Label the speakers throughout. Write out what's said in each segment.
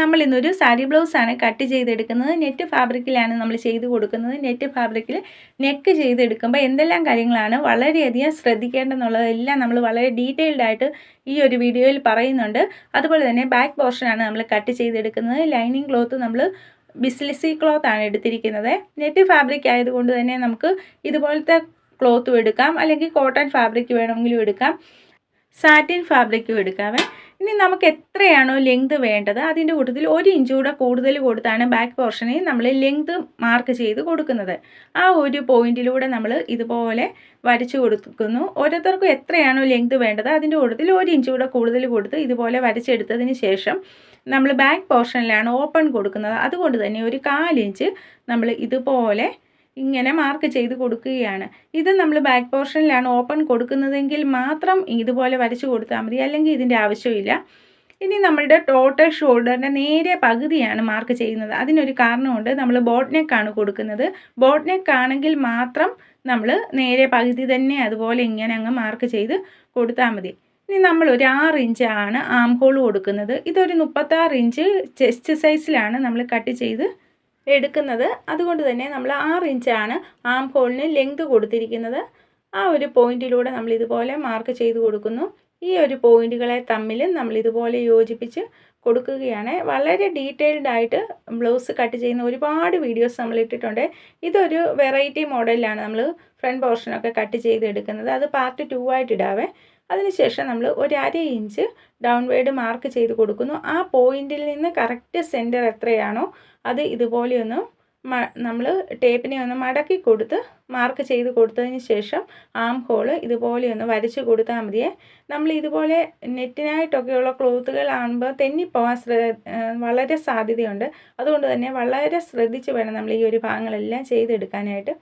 Speaker 1: നമ്മൾ ഇന്നൊരു സാരി ബ്ലൗസ് ആണ് കട്ട് ചെയ്തെടുക്കുന്നത്. നെറ്റ് ഫാബ്രിക്കിലാണ് നമ്മൾ ചെയ്ത് കൊടുക്കുന്നത്. നെറ്റ് ഫാബ്രിക്കിൽ നെക്ക് ചെയ്തെടുക്കുമ്പോൾ എന്തെല്ലാം കാര്യങ്ങളാണ് വളരെയധികം ശ്രദ്ധിക്കേണ്ടതെന്നുള്ളതെല്ലാം നമ്മൾ വളരെ ഡീറ്റെയിൽഡ് ആയിട്ട് ഈ ഒരു വീഡിയോയിൽ പറയുന്നുണ്ട്. അതുപോലെ തന്നെ ബാക്ക് പോർഷനാണ് നമ്മൾ കട്ട് ചെയ്തെടുക്കുന്നത്. ലൈനിങ് ക്ലോത്ത് നമ്മൾ ബിസ്ലിസി ക്ലോത്ത് ആണ് എടുത്തിരിക്കുന്നത്. നെറ്റ് ഫാബ്രിക് ആയതുകൊണ്ട് തന്നെ നമുക്ക് ഇതുപോലത്തെ ക്ലോത്തും എടുക്കാം. അല്ലെങ്കിൽ കോട്ടൺ ഫാബ്രിക് വേണമെങ്കിലും എടുക്കാം. സാറ്റിൻ ഫാബ്രിക്കും എടുക്കാവേ. ഇനി നമുക്ക് എത്രയാണോ ലെങ്ത് വേണ്ടത് അതിന്റെ കൂട്ടത്തിൽ ഒരു ഇഞ്ച് കൂടെ കൂടുതൽ കൊടുത്താണ് ബാക്ക് പോർഷനെ നമ്മൾ ലെങ്ത് മാർക്ക് ചെയ്ത് കൊടുക്കുന്നത്. ആ ഒരു പോയിന്റിലൂടെ നമ്മൾ ഇതുപോലെ വരച്ചു കൊടുക്കുന്നു. ഓരോരുത്തർക്കും എത്രയാണോ ലെങ്ത് വേണ്ടത് അതിന്റെ കൂട്ടത്തിൽ ഒരു ഇഞ്ച് കൂടെ കൂടുതൽ കൊടുത്ത് ഇതുപോലെ വരച്ചെടുത്തതിന് ശേഷം നമ്മൾ ബാക്ക് പോർഷനിലാണ് ഓപ്പൺ കൊടുക്കുന്നത്. അതുകൊണ്ട് തന്നെ ഒരു കാലിഞ്ച് നമ്മൾ ഇതുപോലെ ഇങ്ങനെ മാർക്ക് ചെയ്ത് കൊടുക്കുകയാണ്. ഇത് നമ്മൾ ബാക്ക് പോർഷനിലാണ് ഓപ്പൺ കൊടുക്കുന്നതെങ്കിൽ മാത്രം ഇതുപോലെ വരച്ച് കൊടുത്താൽ മതി. അല്ലെങ്കിൽ ഇതിന്റെ ആവശ്യമില്ല. ഇനി നമ്മളുടെ ടോട്ടൽ ഷോൾഡറിന്റെ നേരെ പകുതിയാണ് മാർക്ക് ചെയ്യുന്നത്. അതിനൊരു കാരണമുണ്ട്. നമ്മൾ ബോട്ട് നെക്കാണ് കൊടുക്കുന്നത്. ബോട്ട് നെക്ക് ആണെങ്കിൽ മാത്രം നമ്മൾ നേരെ പകുതി തന്നെ അതുപോലെ ഇങ്ങനെ അങ്ങ് മാർക്ക് ചെയ്ത് കൊടുത്താൽ മതി. ഇനി നമ്മൾ ഒരു ആറ് ആണ് ആം ഹോൾ കൊടുക്കുന്നത്. ഇതൊരു മുപ്പത്താറ് ഇഞ്ച് ചെസ്റ്റ് സൈസിലാണ് നമ്മൾ കട്ട് ചെയ്ത് എടുക്കുന്നത്. അതുകൊണ്ട് തന്നെ നമ്മൾ ആറ് ഇഞ്ചാണ് ആം ഹോളിന് ലെങ്ത് കൊടുത്തിരിക്കുന്നത്. ആ ഒരു പോയിന്റിലൂടെ നമ്മൾ ഇതുപോലെ മാർക്ക് ചെയ്ത് കൊടുക്കുന്നു. ഈ ഒരു പോയിന്റുകളെ തമ്മിൽ നമ്മൾ ഇതുപോലെ യോജിപ്പിച്ച് കൊടുക്കുകയാണ്. വളരെ ഡീറ്റെയിൽഡ് ആയിട്ട് ബ്ലൗസ് കട്ട് ചെയ്യുന്ന ഒരുപാട് വീഡിയോസ് നമ്മൾ ഇട്ടിട്ടുണ്ട്. ഇതൊരു വെറൈറ്റി മോഡലിലാണ് നമ്മൾ ഫ്രണ്ട് പോർഷനൊക്കെ കട്ട് ചെയ്ത് എടുക്കുന്നത്. അത് പാർട്ട് ടു ആയിട്ട് ഇടാവേ. അതിനുശേഷം നമ്മൾ ഒരു അര ഇഞ്ച് ഡൗൺവേഡ് മാർക്ക് ചെയ്ത് കൊടുക്കുന്നു. ആ പോയിന്റിൽ നിന്ന് കറക്റ്റ് സെന്റർ എത്രയാണോ അത് ഇതുപോലെയൊന്ന് നമ്മൾ ടേപ്പിനെ ഒന്ന് മടക്കി കൊടുത്ത് മാർക്ക് ചെയ്ത് കൊടുത്തതിന് ശേഷം ആം ഹോൾ ഇതുപോലെ ഒന്ന് വരച്ച് കൊടുത്താൽ മതിയേ. നമ്മൾ ഇതുപോലെ നെറ്റിനായിട്ടൊക്കെയുള്ള ക്ലോത്തുകളാകുമ്പോൾ തെന്നിപ്പോകാൻ ശ്ര വളരെ സാധ്യതയുണ്ട്. അതുകൊണ്ട് തന്നെ വളരെ ശ്രദ്ധിച്ച് വേണം നമ്മൾ ഈ ഒരു ഭാഗങ്ങളെല്ലാം ചെയ്തെടുക്കാനായിട്ട്.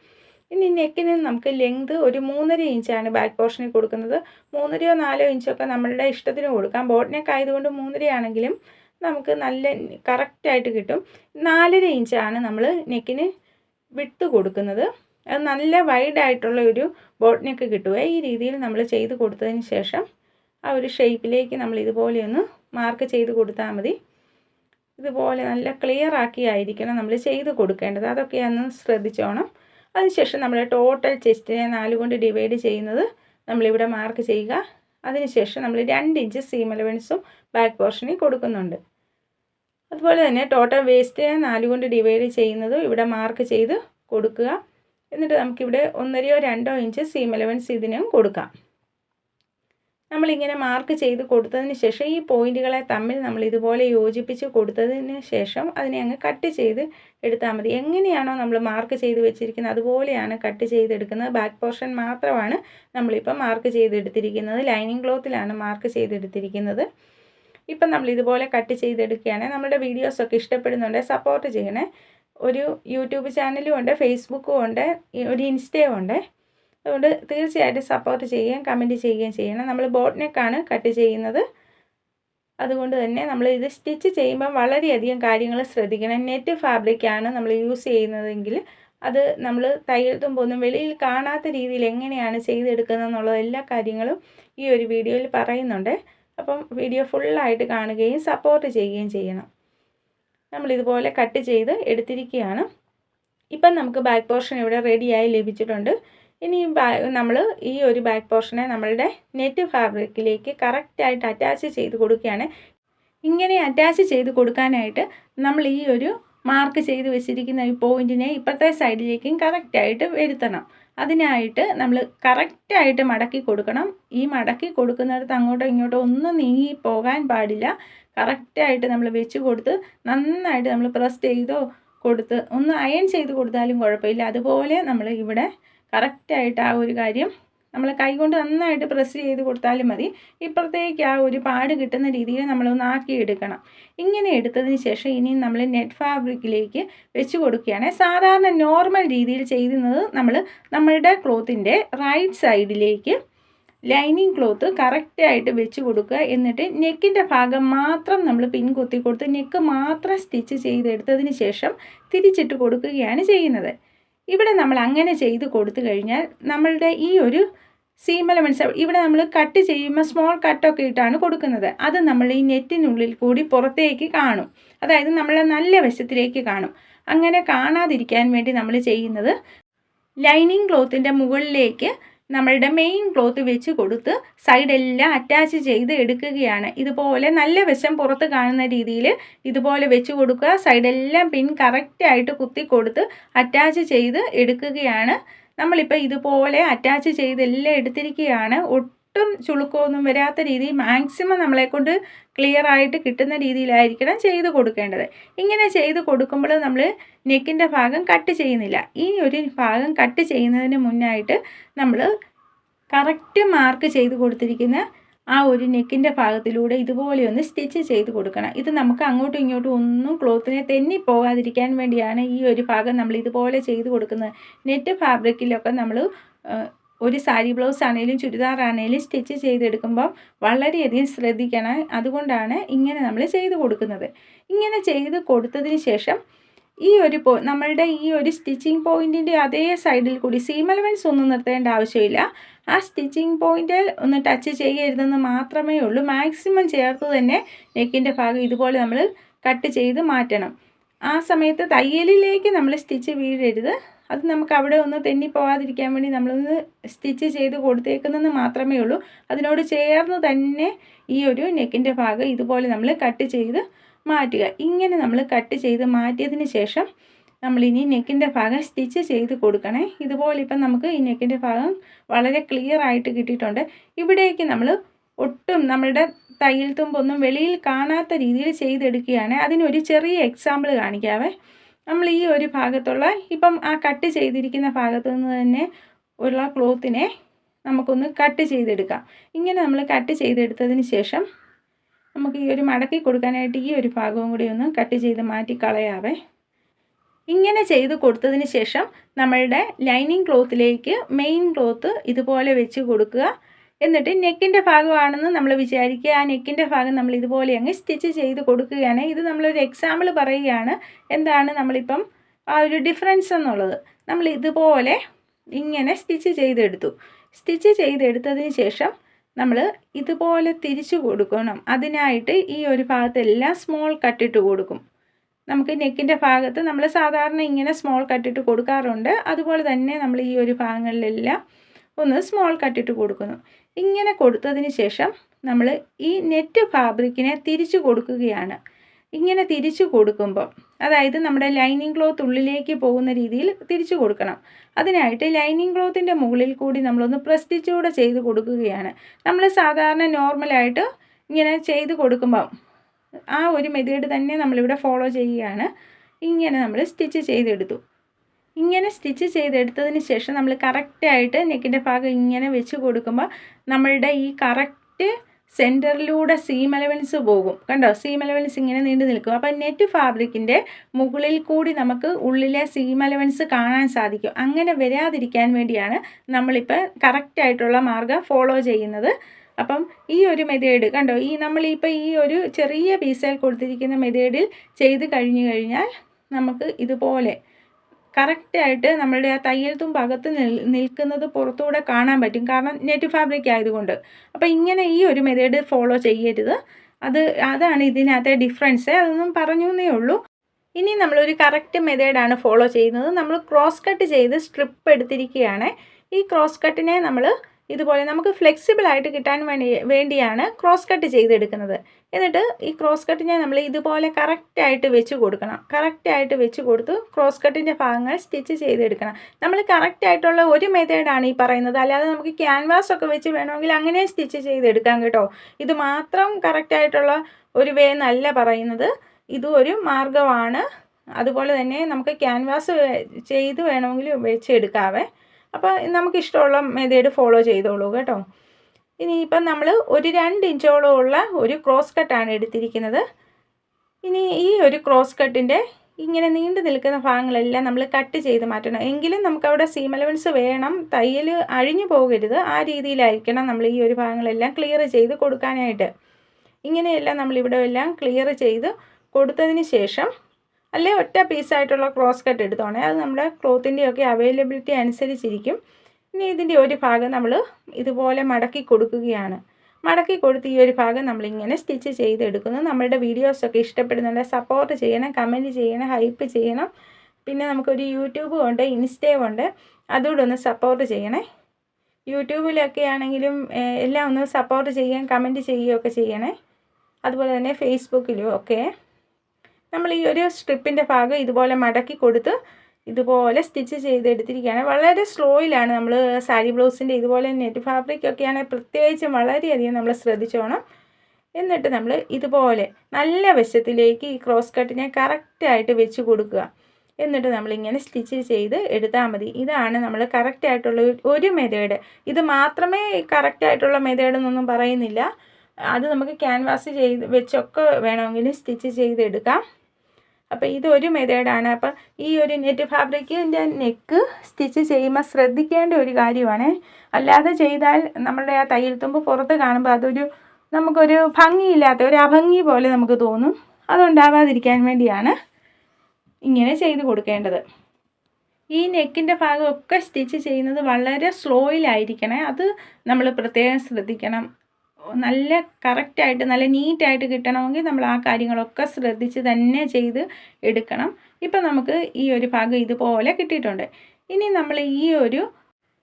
Speaker 1: ഇനി നെക്കിന് നമുക്ക് ലെങ്ത് ഒരു മൂന്നര ഇഞ്ചാണ് ബാക്ക് പോർഷനിൽ കൊടുക്കുന്നത്. മൂന്നരയോ നാലോ ഇഞ്ചൊക്കെ നമ്മളുടെ ഇഷ്ടത്തിന് കൊടുക്കാം. ബോട്ട് നെക്ക് ആയതുകൊണ്ട് മൂന്നരയാണെങ്കിലും നമുക്ക് നല്ല കറക്റ്റായിട്ട് കിട്ടും. നാലര ഇഞ്ചാണ് നമ്മൾ നെക്കിന് വിട്ട് കൊടുക്കുന്നത്. അത് നല്ല വൈഡായിട്ടുള്ള ഒരു ബോട്ട് നെക്ക് കിട്ടുക ഈ രീതിയിൽ നമ്മൾ ചെയ്ത് കൊടുത്തതിന് ശേഷം ആ ഒരു ഷേപ്പിലേക്ക് നമ്മൾ ഇതുപോലെ ഒന്ന് മാർക്ക് ചെയ്ത് കൊടുത്താൽ മതി. ഇതുപോലെ നല്ല ക്ലിയർ ആക്കി ആയിരിക്കണം നമ്മൾ ചെയ്ത് കൊടുക്കേണ്ടത്. അതൊക്കെ ഒന്ന് ശ്രദ്ധിച്ചോണം. അതിനുശേഷം നമ്മുടെ ടോട്ടൽ ചെസ്റ്റിനെ നാലുകൊണ്ട് ഡിവൈഡ് ചെയ്യുന്നത് നമ്മളിവിടെ മാർക്ക് ചെയ്യുക. അതിനുശേഷം നമ്മൾ രണ്ട് ഇഞ്ച് സീം അലവൻസും ബാക്ക് പോർഷനിൽ കൊടുക്കുന്നുണ്ട്. അതുപോലെ തന്നെ ടോട്ടൽ വേസ്റ്റ് നാല് കൊണ്ട് ഡിവൈഡ് ചെയ്യുന്നത് ഇവിടെ മാർക്ക് ചെയ്ത് കൊടുക്കുക. എന്നിട്ട് നമുക്കിവിടെ ഒന്നരയോ രണ്ടോ ഇഞ്ച് സീം അലവൻസ് ഇതിനും കൊടുക്കാം. നമ്മളിങ്ങനെ മാർക്ക് ചെയ്ത് കൊടുത്തതിന് ശേഷം ഈ പോയിന്റുകളെ തമ്മിൽ നമ്മൾ ഇതുപോലെ യോജിപ്പിച്ച് കൊടുത്തതിന് ശേഷം അതിനെ അങ്ങ് കട്ട് ചെയ്ത് എടുത്താൽ മതി. എങ്ങനെയാണോ നമ്മൾ മാർക്ക് ചെയ്ത് വെച്ചിരിക്കുന്നത് അതുപോലെയാണ് കട്ട് ചെയ്തെടുക്കുന്നത്. ബാക്ക് പോർഷൻ മാത്രമാണ് നമ്മളിപ്പോൾ മാർക്ക് ചെയ്തെടുത്തിരിക്കുന്നത്. ലൈനിങ് ക്ലോത്തിലാണ് മാർക്ക് ചെയ്തെടുത്തിരിക്കുന്നത്. ഇപ്പം നമ്മൾ ഇതുപോലെ കട്ട് ചെയ്തെടുക്കുകയാണെങ്കിൽ നമ്മുടെ വീഡിയോസൊക്കെ ഇഷ്ടപ്പെടുന്നുണ്ട് സപ്പോർട്ട് ചെയ്യണേ. ഒരു യൂട്യൂബ് ചാനലും ഉണ്ട് ഫേസ്ബുക്കും ഉണ്ട് ഒരു ഇൻസ്റ്റയും ഉണ്ട്. അതുകൊണ്ട് തീർച്ചയായിട്ടും സപ്പോർട്ട് ചെയ്യുകയും കമന്റ് ചെയ്യുകയും ചെയ്യണം. നമ്മൾ ബോട്ട് നെക്കാണ് കട്ട് ചെയ്യുന്നത്. അതുകൊണ്ട് തന്നെ നമ്മൾ ഇത് സ്റ്റിച്ച് ചെയ്യുമ്പം വളരെയധികം കാര്യങ്ങൾ ശ്രദ്ധിക്കണം. നെറ്റ് ഫാബ്രിക്കാണ് നമ്മൾ യൂസ് ചെയ്യുന്നതെങ്കിൽ അത് നമ്മൾ തയ്യൽ തുമ്പൊന്നും വെളിയിൽ കാണാത്ത രീതിയിൽ എങ്ങനെയാണ് ചെയ്തെടുക്കുന്നത് എന്നുള്ള എല്ലാ കാര്യങ്ങളും ഈ ഒരു വീഡിയോയിൽ പറയുന്നുണ്ട്. അപ്പം വീഡിയോ ഫുള്ളായിട്ട് കാണുകയും സപ്പോർട്ട് ചെയ്യുകയും ചെയ്യണം. നമ്മളിതുപോലെ കട്ട് ചെയ്ത് എടുത്തിരിക്കുകയാണ്. ഇപ്പം നമുക്ക് ബാക്ക് പോർഷൻ ഇവിടെ റെഡിയായി ലഭിച്ചിട്ടുണ്ട്. ഇനി നമ്മൾ ഈ ഒരു ബാക്ക് പോർഷനെ നമ്മളുടെ നെറ്റ് ഫാബ്രിക്കിലേക്ക് കറക്റ്റായിട്ട് അറ്റാച്ച് ചെയ്ത് കൊടുക്കുകയാണ്. ഇങ്ങനെ അറ്റാച്ച് ചെയ്ത് കൊടുക്കാനായിട്ട് നമ്മൾ ഈ ഒരു മാർക്ക് ചെയ്ത് വെച്ചിരിക്കുന്ന ഈ പോയിന്റിനെ ഇപ്പോഴത്തെ സൈഡിലേക്കും കറക്റ്റായിട്ട് വരുത്തണം. അതിനായിട്ട് നമ്മൾ കറക്റ്റായിട്ട് മടക്കി കൊടുക്കണം. ഈ മടക്കി കൊടുക്കുന്നിടത്ത് അങ്ങോട്ടോ ഇങ്ങോട്ടോ ഒന്നും നീങ്ങി പോകാൻ പാടില്ല. കറക്റ്റായിട്ട് നമ്മൾ വെച്ച് കൊടുത്ത് നന്നായിട്ട് നമ്മൾ പ്രസ് ചെയ്തോ കൊടുത്ത് ഒന്ന് അയൺ ചെയ്ത് കൊടുത്താലും കുഴപ്പമില്ല. അതുപോലെ നമ്മൾ ഇവിടെ കറക്റ്റായിട്ട് ആ ഒരു കാര്യം നമ്മൾ കൈകൊണ്ട് നന്നായിട്ട് പ്രസ് ചെയ്ത് കൊടുത്താലും മതി. ഇപ്പുറത്തേക്ക് ആ ഒരു പാട് കിട്ടുന്ന രീതിയിൽ നമ്മളൊന്ന് ആക്കിയെടുക്കണം. ഇങ്ങനെ എടുത്തതിന് ശേഷം ഇനി നമ്മൾ നെറ്റ് ഫാബ്രിക്കിലേക്ക് വെച്ച് കൊടുക്കുകയാണ് സാധാരണ നോർമൽ രീതിയിൽ ചെയ്യുന്നത് നമ്മൾ നമ്മളുടെ ക്ലോത്തിന്റെ റൈറ്റ് സൈഡിലേക്ക് ലൈനിങ് ക്ലോത്ത് കറക്റ്റായിട്ട് വെച്ച് കൊടുക്കുക. എന്നിട്ട് നെക്കിന്റെ ഭാഗം മാത്രം നമ്മൾ പിൻ കുത്തി കൊടുത്ത് നെക്ക് മാത്രം സ്റ്റിച്ച് ചെയ്തെടുത്തതിന് ശേഷം തിരിച്ചിട്ട് കൊടുക്കുകയാണ് ചെയ്യുന്നത്. ഇവിടെ നമ്മൾ അങ്ങനെ ചെയ്ത് കൊടുത്തു കഴിഞ്ഞാൽ നമ്മളുടെ ഈ ഒരു സീം എലമെന്റ്സ് ഇവിടെ നമ്മൾ കട്ട് ചെയ്യുമ്പോൾ സ്മോൾ കട്ടൊക്കെ ഇട്ടാണ് കൊടുക്കുന്നത്. അത് നമ്മൾ ഈ നെറ്റിനുള്ളിൽ കൂടി പുറത്തേക്ക് കാണും. അതായത് നമ്മളെ നല്ല വശത്തിലേക്ക് കാണും. അങ്ങനെ കാണാതിരിക്കാൻ വേണ്ടി നമ്മൾ ചെയ്യുന്നത് ലൈനിങ് ക്ലോത്തിന്റെ മുകളിലേക്ക് നമ്മളുടെ മെയിൻ ക്ലോത്ത് വെച്ച് കൊടുത്ത് സൈഡെല്ലാം അറ്റാച്ച് ചെയ്ത് എടുക്കുകയാണ്. ഇതുപോലെ നല്ല വശം പുറത്ത് കാണുന്ന രീതിയിൽ ഇതുപോലെ വെച്ച് കൊടുക്കുക. സൈഡെല്ലാം പിൻ കറക്റ്റായിട്ട് കുത്തി കൊടുത്ത് അറ്റാച്ച് ചെയ്ത് എടുക്കുകയാണ്. നമ്മളിപ്പോൾ ഇതുപോലെ അറ്റാച്ച് ചെയ്തെല്ലാം എടുത്തിരിക്കുകയാണ്. ഒട്ടും ചുളുക്കമൊന്നും വരാത്ത രീതിയിൽ മാക്സിമം നമ്മളെ കൊണ്ട് ക്ലിയർ ആയിട്ട് കിട്ടുന്ന രീതിയിലായിരിക്കണം ചെയ്ത് കൊടുക്കേണ്ടത്. ഇങ്ങനെ ചെയ്ത് കൊടുക്കുമ്പോൾ നമ്മൾ നെക്കിന്റെ ഭാഗം കട്ട് ചെയ്യുന്നില്ല. ഈ ഒരു ഭാഗം കട്ട് ചെയ്യുന്നതിന് മുന്നായിട്ട് നമ്മൾ കറക്റ്റ് മാർക്ക് ചെയ്ത് കൊടുത്തിരിക്കുന്ന ആ ഒരു നെക്കിന്റെ ഭാഗത്തിലൂടെ ഇതുപോലെ ഒന്ന് സ്റ്റിച്ച് ചെയ്ത് കൊടുക്കണം. ഇത് നമുക്ക് അങ്ങോട്ടും ഇങ്ങോട്ടും ഒന്നും ക്ലോത്തിനെ തെന്നി പോകാതിരിക്കാൻ വേണ്ടിയാണ് ഈ ഒരു ഭാഗം നമ്മൾ ഇതുപോലെ ചെയ്ത് കൊടുക്കുന്നത്. നെറ്റ് ഫാബ്രിക്കിലൊക്കെ നമ്മൾ ഒരു സാരി ബ്ലൗസ് ആണെങ്കിലും ചുരിദാർ ആണെങ്കിലും സ്റ്റിച്ച് ചെയ്തെടുക്കുമ്പോൾ വളരെയധികം ശ്രദ്ധിക്കണം. അതുകൊണ്ടാണ് ഇങ്ങനെ നമ്മൾ ചെയ്ത് കൊടുക്കുന്നത്. ഇങ്ങനെ ചെയ്ത് കൊടുത്തതിന് ശേഷം ഈ ഒരു പോ നമ്മളുടെ ഈ ഒരു സ്റ്റിച്ചിങ് പോയിന്റിന്റെ അതേ സൈഡിൽ കൂടി സീം എലമെന്റ്സ് ഒന്നും നിർത്തേണ്ട ആവശ്യമില്ല. ആ സ്റ്റിച്ചിങ് പോയിന്റിൽ ഒന്ന് ടച്ച് ചെയ്യരുതെന്ന് മാത്രമേ ഉള്ളൂ. മാക്സിമം ചേർത്ത് തന്നെ നെക്കിന്റെ ഭാഗം ഇതുപോലെ നമ്മൾ കട്ട് ചെയ്ത് മാറ്റണം. ആ സമയത്ത് തയ്യലിലേക്ക് നമ്മൾ സ്റ്റിച്ച് വീഴരുത്. അത് നമുക്ക് അവിടെ ഒന്ന് തെന്നി പോകാതിരിക്കാൻ വേണ്ടി നമ്മളൊന്ന് സ്റ്റിച്ച് ചെയ്ത് കൊടുത്തേക്കുന്നതെന്ന് മാത്രമേ ഉള്ളൂ. അതിനോട് ചേർന്ന് തന്നെ ഈ ഒരു നെക്കിന്റെ ഭാഗം ഇതുപോലെ നമ്മൾ കട്ട് ചെയ്ത് മാറ്റുക. ഇങ്ങനെ നമ്മൾ കട്ട് ചെയ്ത് മാറ്റിയതിന് ശേഷം നമ്മളിനി നെക്കിന്റെ ഭാഗം സ്റ്റിച്ച് ചെയ്ത് കൊടുക്കണേ. ഇതുപോലെ ഇപ്പം നമുക്ക് ഈ നെക്കിന്റെ ഭാഗം വളരെ ക്ലിയർ ആയിട്ട് കിട്ടിയിട്ടുണ്ട്. ഇവിടേക്ക് നമ്മൾ ഒട്ടും നമ്മളുടെ തയ്യൽ തുമ്പൊന്നും വെളിയിൽ കാണാത്ത രീതിയിൽ ചെയ്തെടുക്കുകയാണ്. അതിനൊരു ചെറിയ എക്സാമ്പിൾ കാണിക്കാവേ. നമ്മൾ ഈ ഒരു ഭാഗത്തുള്ള ഇപ്പം ആ കട്ട് ചെയ്തിരിക്കുന്ന ഭാഗത്തു നിന്ന് തന്നെ ഉള്ള ക്ലോത്തിനെ നമുക്കൊന്ന് കട്ട് ചെയ്തെടുക്കാം. ഇങ്ങനെ നമ്മൾ കട്ട് ചെയ്തെടുത്തതിന് ശേഷം നമുക്ക് ഈ ഒരു മടക്കി കൊടുക്കാനായിട്ട് ഈ ഒരു ഭാഗവും കൂടി ഒന്ന് കട്ട് ചെയ്ത് മാറ്റി കളയാവേ. ഇങ്ങനെ ചെയ്ത് കൊടുത്തതിന് ശേഷം നമ്മളുടെ ലൈനിങ് ക്ലോത്തിലേക്ക് മെയിൻ ക്ലോത്ത് ഇതുപോലെ വെച്ച് കൊടുക്കുക. എന്നിട്ട് നെക്കിന്റെ ഭാഗമാണെന്ന് നമ്മൾ വിചാരിക്കുക. ആ നെക്കിന്റെ ഭാഗം നമ്മൾ ഇതുപോലെ അങ്ങ് സ്റ്റിച്ച് ചെയ്ത് കൊടുക്കുകയാണ്. ഇത് നമ്മളൊരു എക്സാമ്പിൾ പറയുകയാണ്. എന്താണ് നമ്മളിപ്പം ആ ഒരു ഡിഫറൻസ് എന്നുള്ളത്. നമ്മൾ ഇതുപോലെ ഇങ്ങനെ സ്റ്റിച്ച് ചെയ്തെടുത്തു. സ്റ്റിച്ച് ചെയ്തെടുത്തതിന് ശേഷം നമ്മൾ ഇതുപോലെ തിരിച്ചു കൊടുക്കണം. അതിനായിട്ട് ഈ ഒരു ഭാഗത്തെല്ലാം സ്മോൾ കട്ടിട്ട് കൊടുക്കും. നമുക്ക് നെക്കിന്റെ ഭാഗത്ത് നമ്മൾ സാധാരണ ഇങ്ങനെ സ്മോൾ കട്ടിട്ട് കൊടുക്കാറുണ്ട്. അതുപോലെ തന്നെ നമ്മൾ ഈ ഒരു ഭാഗങ്ങളിലെല്ലാം ഒന്ന് സ്മോൾ കട്ടിട്ട് കൊടുക്കുന്നു. ഇങ്ങനെ കൊടുത്തതിന് ശേഷം നമ്മൾ ഈ നെറ്റ് ഫാബ്രിക്കിനെ തിരിച്ചു കൊടുക്കുകയാണ്. ഇങ്ങനെ തിരിച്ചു കൊടുക്കുമ്പോൾ അതായത് നമ്മുടെ ലൈനിങ് ക്ലോത്ത് ഉള്ളിലേക്ക് പോകുന്ന രീതിയിൽ തിരിച്ചു കൊടുക്കണം. അതിനായിട്ട് ലൈനിങ് ക്ലോത്തിന്റെ മുകളിൽ കൂടി നമ്മളൊന്ന് പ്രസ്റ്റിച്ചൂടെ ചെയ്ത് കൊടുക്കുകയാണ്. നമ്മൾ സാധാരണ നോർമലായിട്ട് ഇങ്ങനെ ചെയ്ത് കൊടുക്കുമ്പം ആ ഒരു മെതേഡ് തന്നെ നമ്മളിവിടെ ഫോളോ ചെയ്യുകയാണ്. ഇങ്ങനെ നമ്മൾ സ്റ്റിച്ച് ചെയ്തെടുത്തു. ഇങ്ങനെ സ്റ്റിച്ച് ചെയ്തെടുത്തതിന് ശേഷം നമ്മൾ കറക്റ്റായിട്ട് നെക്കിന്റെ ഭാഗം ഇങ്ങനെ വെച്ച് കൊടുക്കുമ്പോൾ നമ്മളുടെ ഈ കറക്റ്റ് സെന്ററിലൂടെ സീം അലവൻസ് പോകും. കണ്ടോ? സീം അലവൻസ് ഇങ്ങനെ നീണ്ടു നിൽക്കും. അപ്പോൾ നെറ്റ് ഫാബ്രിക്കിന്റെ മുകളിൽ കൂടി നമുക്ക് ഉള്ളിലെ സീം അലവൻസ് കാണാൻ സാധിക്കും. അങ്ങനെ വരാതിരിക്കാൻ വേണ്ടിയാണ് നമ്മളിപ്പോൾ കറക്റ്റായിട്ടുള്ള മാർഗം ഫോളോ ചെയ്യുന്നത്. അപ്പം ഈ ഒരു മെതേഡ് കണ്ടോ? ഈ നമ്മളിപ്പോൾ ഈ ഒരു ചെറിയ പീസയിൽ കൊടുത്തിരിക്കുന്ന മെതേഡിൽ ചെയ്ത് കഴിഞ്ഞു കഴിഞ്ഞാൽ നമുക്ക് ഇതുപോലെ കറക്റ്റായിട്ട് നമ്മളുടെ ആ തയ്യൽ തുമ്പകത്ത് നിൽ നിൽക്കുന്നത് പുറത്തുകൂടെ കാണാൻ പറ്റും. കാരണം നെറ്റ് ഫാബ്രിക് ആയതുകൊണ്ട്. അപ്പോൾ ഇങ്ങനെ ഈ ഒരു മെത്തേഡ് ഫോളോ ചെയ്യരുത്. അത് അതാണ് ഇതിനകത്തെ ഡിഫറൻസ് അതൊന്നും പറഞ്ഞു എന്നേ ഉള്ളൂ. ഇനി നമ്മളൊരു കറക്റ്റ് മെത്തേഡാണ് ഫോളോ ചെയ്യുന്നത്. നമ്മൾ ക്രോസ് കട്ട് ചെയ്ത് സ്ട്രിപ്പ് എടുത്തിരിക്കുകയാണ്. ഈ ക്രോസ് കട്ടിനെ നമ്മൾ ഇതുപോലെ നമുക്ക് ഫ്ലെക്സിബിൾ ആയിട്ട് കിട്ടാൻ വേണ്ടി വേണ്ടിയാണ് ക്രോസ് കട്ട് ചെയ്തെടുക്കുന്നത്. എന്നിട്ട് ഈ ക്രോസ് കട്ടിനെ നമ്മൾ ഇതുപോലെ കറക്റ്റായിട്ട് വെച്ച് കൊടുക്കണം. കറക്റ്റായിട്ട് വെച്ച് കൊടുത്ത് ക്രോസ് കട്ടിന്റെ ഭാഗങ്ങൾ സ്റ്റിച്ച് ചെയ്തെടുക്കണം. നമ്മൾ കറക്റ്റായിട്ടുള്ള ഒരു മെത്തേഡാണ് ഈ പറയുന്നത്. അല്ലാതെ നമുക്ക് ക്യാൻവാസ് ഒക്കെ വെച്ച് വേണമെങ്കിൽ അങ്ങനെ സ്റ്റിച്ച് ചെയ്തെടുക്കാം കേട്ടോ. ഇത് മാത്രം കറക്റ്റായിട്ടുള്ള ഒരു വേ എന്നല്ല പറയുന്നത്. ഇതും ഒരു മാർഗമാണ് അതുപോലെ തന്നെ നമുക്ക് ക്യാൻവാസ് ചെയ്ത് വേണമെങ്കിൽ വെച്ചെടുക്കാവേ. അപ്പോൾ നമുക്കിഷ്ടമുള്ള മെത്തേഡ് ഫോളോ ചെയ്തോളൂ കേട്ടോ. ഇനിയിപ്പം നമ്മൾ ഒരു രണ്ട് ഇഞ്ചോളം ഉള്ള ഒരു ക്രോസ് കട്ടാണ് എടുത്തിരിക്കുന്നത്. ഇനി ഈ ഒരു ക്രോസ് കട്ടിന്റെ ഇങ്ങനെ നീണ്ടു നിൽക്കുന്ന ഭാഗങ്ങളെല്ലാം നമ്മൾ കട്ട് ചെയ്ത് മാറ്റണം. എങ്കിലും നമുക്കവിടെ സീം വേണം. തയ്യൽ അഴിഞ്ഞു പോകരുത്. ആ രീതിയിലായിരിക്കണം നമ്മൾ ഈ ഒരു ഭാഗങ്ങളെല്ലാം ക്ലിയർ ചെയ്ത് കൊടുക്കാനായിട്ട്. ഇങ്ങനെയെല്ലാം നമ്മളിവിടെ എല്ലാം ക്ലിയർ ചെയ്ത് കൊടുത്തതിന് ശേഷം അല്ലെ ഒറ്റ പീസായിട്ടുള്ള ക്രോസ് കട്ട് എടുത്തോണേ. അത് നമ്മുടെ ക്ലോത്തിന്റെയൊക്കെ അവൈലബിലിറ്റി അനുസരിച്ചിരിക്കും. ഇനി ഇതിന്റെ ഒരു ഭാഗം നമ്മൾ ഇതുപോലെ മടക്കി കൊടുക്കുകയാണ്. മടക്കി കൊടുത്ത് ഈ ഒരു ഭാഗം നമ്മളിങ്ങനെ സ്റ്റിച്ച് ചെയ്തെടുക്കുന്നു. നമ്മളുടെ വീഡിയോസൊക്കെ ഇഷ്ടപ്പെടുന്നുണ്ട് സപ്പോർട്ട് ചെയ്യണം കമന്റ് ചെയ്യണം ഹൈപ്പ് ചെയ്യണം. പിന്നെ നമുക്കൊരു യൂട്യൂബും ഉണ്ട് ഇൻസ്റ്റയും ഉണ്ട്. അതുകൂടെ ഒന്ന് സപ്പോർട്ട് ചെയ്യണേ യൂട്യൂബിലൊക്കെ ആണെങ്കിലും എല്ലാം ഒന്ന് സപ്പോർട്ട് ചെയ്യാൻ കമന്റ് ചെയ്യുകയൊക്കെ ചെയ്യണേ. അതുപോലെ തന്നെ ഫേസ്ബുക്കിലും ഒക്കെ. നമ്മൾ ഈ ഒരു സ്ട്രിപ്പിന്റെ ഭാഗം ഇതുപോലെ മടക്കി കൊടുത്ത് ഇതുപോലെ സ്റ്റിച്ച് ചെയ്തെടുത്തിരിക്കുകയാണ്. വളരെ സ്ലോയിലാണ് നമ്മൾ സാരി ബ്ലൗസിന്റെ ഇതുപോലെ നെറ്റ് ഫാബ്രിക് ഒക്കെയാണ് പ്രത്യേകിച്ചും വളരെയധികം നമ്മൾ ശ്രദ്ധിച്ചോണം. എന്നിട്ട് നമ്മൾ ഇതുപോലെ നല്ല വശത്തിലേക്ക് ഈ ക്രോസ് കട്ടിനെ കറക്റ്റായിട്ട് വെച്ച് കൊടുക്കുക. എന്നിട്ട് നമ്മളിങ്ങനെ സ്റ്റിച്ച് ചെയ്ത് എടുത്താൽ മതി. ഇതാണ് നമ്മൾ കറക്റ്റായിട്ടുള്ള ഒരു മെതേഡ് ഇത് മാത്രമേ കറക്റ്റായിട്ടുള്ള മെതേഡ് എന്നൊന്നും പറയുന്നില്ല. അത് നമുക്ക് ക്യാൻവാസ് ചെയ്ത് വെച്ചൊക്കെ വേണമെങ്കിൽ സ്റ്റിച്ച് ചെയ്തെടുക്കാം. അപ്പോൾ ഇതൊരു മെതേഡാണ് അപ്പം ഈ ഒരു നെറ്റ് ഫാബ്രിക്കിന്റെ നെക്ക് സ്റ്റിച്ച് ചെയ്യുമ്പോൾ ശ്രദ്ധിക്കേണ്ട ഒരു കാര്യമാണ്. അല്ലാതെ ചെയ്താൽ നമ്മളുടെ ആ തയ്യൽ തുമ്പ് പുറത്ത് കാണുമ്പോൾ അതൊരു നമുക്കൊരു ഭംഗിയില്ലാത്ത ഒരു അഭംഗി പോലെ നമുക്ക് തോന്നും. അതുണ്ടാവാതിരിക്കാൻ വേണ്ടിയാണ് ഇങ്ങനെ ചെയ്ത് കൊടുക്കേണ്ടത്. ഈ നെക്കിന്റെ ഭാഗമൊക്കെ സ്റ്റിച്ച് ചെയ്യുന്നത് വളരെ സ്ലോയിലായിരിക്കണേ അത് നമ്മൾ പ്രത്യേകം ശ്രദ്ധിക്കണം. നല്ല കറക്റ്റായിട്ട് നല്ല നീറ്റായിട്ട് കിട്ടണമെങ്കിൽ നമ്മൾ ആ കാര്യങ്ങളൊക്കെ ശ്രദ്ധിച്ച് തന്നെ ചെയ്ത് എടുക്കണം. ഇപ്പം നമുക്ക് ഈ ഒരു ഭാഗം ഇതുപോലെ കിട്ടിയിട്ടുണ്ട്. ഇനി നമ്മൾ ഈ ഒരു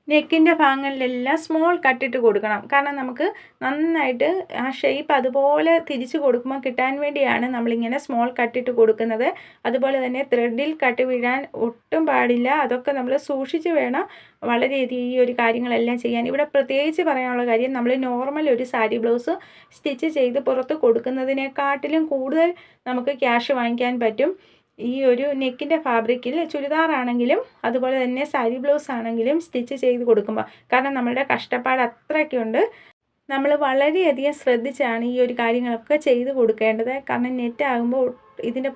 Speaker 1: നെക്കിന്റെ ഭാഗങ്ങളിലെല്ലാം സ്മോൾ കട്ടിട്ട് കൊടുക്കണം. കാരണം നമുക്ക് നന്നായിട്ട് ആ ഷേപ്പ് അതുപോലെ തിരിച്ച് കൊടുക്കുമ്പോൾ കിട്ടാൻ വേണ്ടിയാണ് നമ്മളിങ്ങനെ സ്മോൾ കട്ടിട്ട് കൊടുക്കുന്നത്. അതുപോലെ തന്നെ ത്രെഡിൽ കട്ട് വീഴാൻ ഒട്ടും പാടില്ല. അതൊക്കെ നമ്മൾ സൂക്ഷിച്ച് വേണം വളരെയധികം ഈ ഒരു കാര്യങ്ങളെല്ലാം ചെയ്യാൻ. ഇവിടെ പ്രത്യേകിച്ച് പറയാനുള്ള കാര്യം നമ്മൾ നോർമൽ ഒരു സാരി ബ്ലൗസ് സ്റ്റിച്ച് ചെയ്ത് പുറത്ത് കൊടുക്കുന്നതിനെക്കാട്ടിലും കൂടുതൽ നമുക്ക് ക്യാഷ് വാങ്ങിക്കാൻ പറ്റും. ഈ ഒരു നെക്കിന്റെ ഫാബ്രിക്കിൽ ചുരിദാറാണെങ്കിലും അതുപോലെ തന്നെ സാരി ബ്ലൗസ് ആണെങ്കിലും സ്റ്റിച്ച് ചെയ്ത് കൊടുക്കുമ്പോൾ കാരണം നമ്മളുടെ കഷ്ടപ്പാട് അത്രയ്ക്കുണ്ട് നമ്മൾ വളരെയധികം ശ്രദ്ധിച്ചാണ് ഈ ഒരു കാര്യങ്ങളൊക്കെ ചെയ്ത് കൊടുക്കേണ്ടത്. കാരണം നെറ്റ് ആകുമ്പോൾ ഇതിന്റെ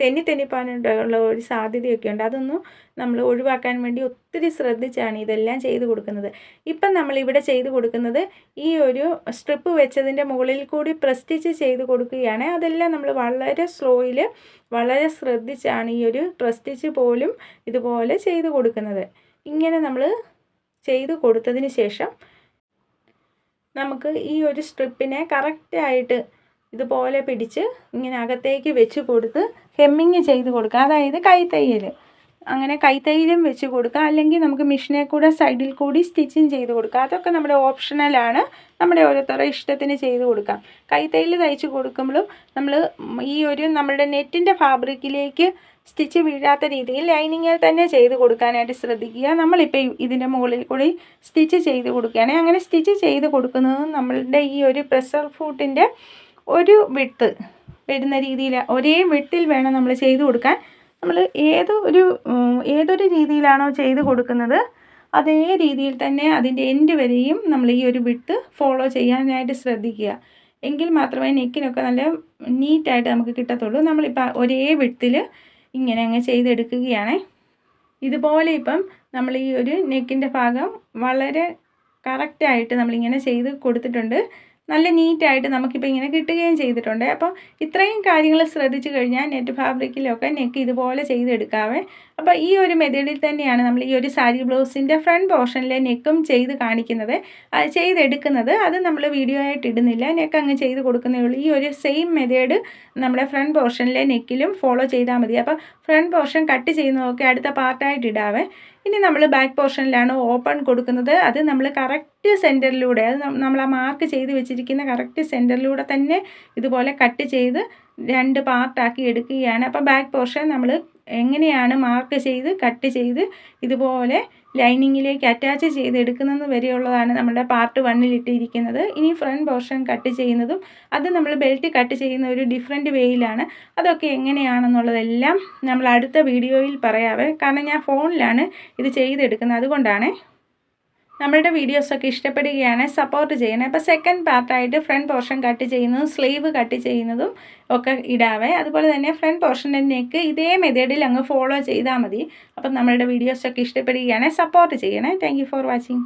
Speaker 1: തെന്നി തെന്നിപ്പാനുള്ള ഒരു സാധ്യതയൊക്കെ ഉണ്ട്. അതൊന്നും നമ്മൾ ഒഴിവാക്കാൻ വേണ്ടി ഒത്തിരി ശ്രദ്ധിച്ചാണ് ഇതെല്ലാം ചെയ്ത് കൊടുക്കുന്നത്. ഇപ്പം നമ്മളിവിടെ ചെയ്ത് കൊടുക്കുന്നത് ഈ ഒരു സ്ട്രിപ്പ് വെച്ചതിന്റെ മുകളിൽ കൂടി പ്രസ്റ്റിച്ച് ചെയ്ത് കൊടുക്കുകയാണ്. അതെല്ലാം നമ്മൾ വളരെ സ്ലോയിൽ വളരെ ശ്രദ്ധിച്ചാണ് ഈ ഒരു പ്രസ്റ്റിച്ച് പോലും ഇതുപോലെ ചെയ്ത് കൊടുക്കുന്നത്. ഇങ്ങനെ നമ്മൾ ചെയ്ത് കൊടുത്തതിന് ശേഷം നമുക്ക് ഈ ഒരു സ്ട്രിപ്പിനെ കറക്റ്റായിട്ട് ഇതുപോലെ പിടിച്ച് ഇങ്ങനെ അകത്തേക്ക് വെച്ച് കൊടുത്ത് ഹെമ്മിങ് ചെയ്ത് കൊടുക്കുക. അതായത് കൈത്തയ്യൽ അങ്ങനെ കൈത്തയ്യലും വെച്ച് കൊടുക്കുക. അല്ലെങ്കിൽ നമുക്ക് മെഷീനെ കൂടെ സൈഡിൽ കൂടി സ്റ്റിച്ചിങ് ചെയ്ത് കൊടുക്കുക. അതൊക്കെ നമ്മുടെ ഓപ്ഷണലാണ് നമ്മുടെ ഓരോരുത്തരുടെ ഇഷ്ടത്തിന് ചെയ്ത് കൊടുക്കാം. കൈത്തയ്യൽ തയ്ച്ച് കൊടുക്കുമ്പോഴും നമ്മൾ ഈ ഒരു നമ്മുടെ നെറ്റിന്റെ ഫാബ്രിക്കിലേക്ക് സ്റ്റിച്ച് വീഴാത്ത രീതിയിൽ ലൈനിങ്ങിൽ തന്നെ ചെയ്ത് കൊടുക്കാനായിട്ട് ശ്രദ്ധിക്കുക. നമ്മളിപ്പോൾ ഇതിന്റെ മുകളിൽ കൂടി സ്റ്റിച്ച് ചെയ്ത് കൊടുക്കുകയാണെങ്കിൽ അങ്ങനെ സ്റ്റിച്ച് ചെയ്ത് കൊടുക്കുന്നത് നമ്മളുടെ ഈ ഒരു പ്രഷർ ഫൂട്ടിന്റെ ഒരു വിട്ട് വരുന്ന രീതിയിൽ ഒരേ വിട്ടിൽ വേണം നമ്മൾ ചെയ്ത് കൊടുക്കാൻ. നമ്മൾ ഏത് ഒരു ഏതൊരു രീതിയിലാണോ ചെയ്ത് കൊടുക്കുന്നത് അതേ രീതിയിൽ തന്നെ അതിന്റെ എൻഡ് വരെയും നമ്മൾ ഈ ഒരു വിട്ട് ഫോളോ ചെയ്യാനായിട്ട് ശ്രദ്ധിക്കുക. എങ്കിൽ മാത്രമേ നെക്കിനൊക്കെ നല്ല നീറ്റായിട്ട് നമുക്ക് കിട്ടത്തുള്ളൂ. നമ്മളിപ്പോൾ ഒരേ വിട്ടിൽ ഇങ്ങനെ അങ്ങ് ചെയ്തെടുക്കുകയാണ്. ഇതുപോലെ ഇപ്പം നമ്മൾ ഈ ഒരു നെക്കിന്റെ ഭാഗം വളരെ കറക്റ്റായിട്ട് നമ്മളിങ്ങനെ ചെയ്ത് കൊടുത്തിട്ടുണ്ട്. നല്ല നീറ്റായിട്ട് നമുക്കിപ്പോൾ ഇങ്ങനെ കിട്ടുകയും ചെയ്തിട്ടുണ്ട്. അപ്പോൾ ഇത്രയും കാര്യങ്ങൾ ശ്രദ്ധിച്ചു കഴിഞ്ഞാൽ നെറ്റ് ഫാബ്രിക്കിലൊക്കെ നെക്ക് ഇതുപോലെ ചെയ്തെടുക്കാവേ. അപ്പോൾ ഈ ഒരു മെത്തേഡിൽ തന്നെയാണ് നമ്മൾ ഈ ഒരു സാരി ബ്ലൗസിന്റെ ഫ്രണ്ട് പോർഷനിലെ നെക്കും ചെയ്ത് കാണിക്കുന്നത്. ചെയ്തെടുക്കുന്നത്. അത് നമ്മൾ വീഡിയോ ആയിട്ട് ഇടുന്നില്ല. നെക്ക് അങ്ങ് ചെയ്ത് കൊടുക്കുന്നേ ഉള്ളൂ. ഈ ഒരു സെയിം മെത്തേഡ് നമ്മുടെ ഫ്രണ്ട് പോർഷനിലെ നെക്കിലും ഫോളോ ചെയ്താൽ മതി. അപ്പോൾ ഫ്രണ്ട് പോർഷൻ കട്ട് ചെയ്യുന്നതൊക്കെ അടുത്ത പാർട്ടായിട്ട് ഇടാവേ. ഇനി നമ്മൾ ബാക്ക് പോർഷനിലാണ് ഓപ്പൺ കൊടുക്കുന്നത്. അത് നമ്മൾ കറക്റ്റ് സെന്ററിലൂടെ അത് നമ്മൾ ആ മാർക്ക് ചെയ്ത് വെച്ചിരിക്കുന്ന കറക്റ്റ് സെന്ററിലൂടെ തന്നെ ഇതുപോലെ കട്ട് ചെയ്ത് രണ്ട് പാർട്ടാക്കി എടുക്കുകയാണ്. അപ്പോൾ ബാക്ക് പോർഷൻ നമ്മൾ എങ്ങനെയാണ് മാർക്ക് ചെയ്ത് കട്ട് ചെയ്ത് ഇതുപോലെ ലൈനിങ്ങിലേക്ക് അറ്റാച്ച് ചെയ്ത് എടുക്കുന്നത് വരെയുള്ളതാണ് നമ്മുടെ പാർട്ട് വണ്ണിൽ ഇട്ടിരിക്കുന്നത്. ഇനി ഫ്രണ്ട് പോർഷൻ കട്ട് ചെയ്യുന്നതും അത് നമ്മൾ ബെൽറ്റ് കട്ട് ചെയ്യുന്ന ഒരു ഡിഫറെന്റ് വേയിലാണ് അതൊക്കെ എങ്ങനെയാണെന്നുള്ളതെല്ലാം നമ്മൾ അടുത്ത വീഡിയോയിൽ പറയാവേ. കാരണം ഞാൻ ഫോണിലാണ് ഇത് ചെയ്തെടുക്കുന്നത്. അതുകൊണ്ടാണ് നമ്മളുടെ വീഡിയോസൊക്കെ ഇഷ്ടപ്പെടുകയാണ് സപ്പോർട്ട് ചെയ്യണേ. അപ്പോൾ സെക്കൻഡ് പാർട്ടായിട്ട് ഫ്രണ്ട് പോർഷൻ കട്ട് ചെയ്യുന്നതും സ്ലീവ് കട്ട് ചെയ്യുന്നതും ഒക്കെ ഇടാവേ. അതുപോലെ തന്നെ ഫ്രണ്ട് പോർഷന്റെ നെക്ക് ഇതേ മെത്തേഡിൽ അങ്ങ് ഫോളോ ചെയ്താൽ മതി. അപ്പം നമ്മളുടെ വീഡിയോസൊക്കെ ഇഷ്ടപ്പെടുകയാണ് സപ്പോർട്ട് ചെയ്യണേ. Thank for watching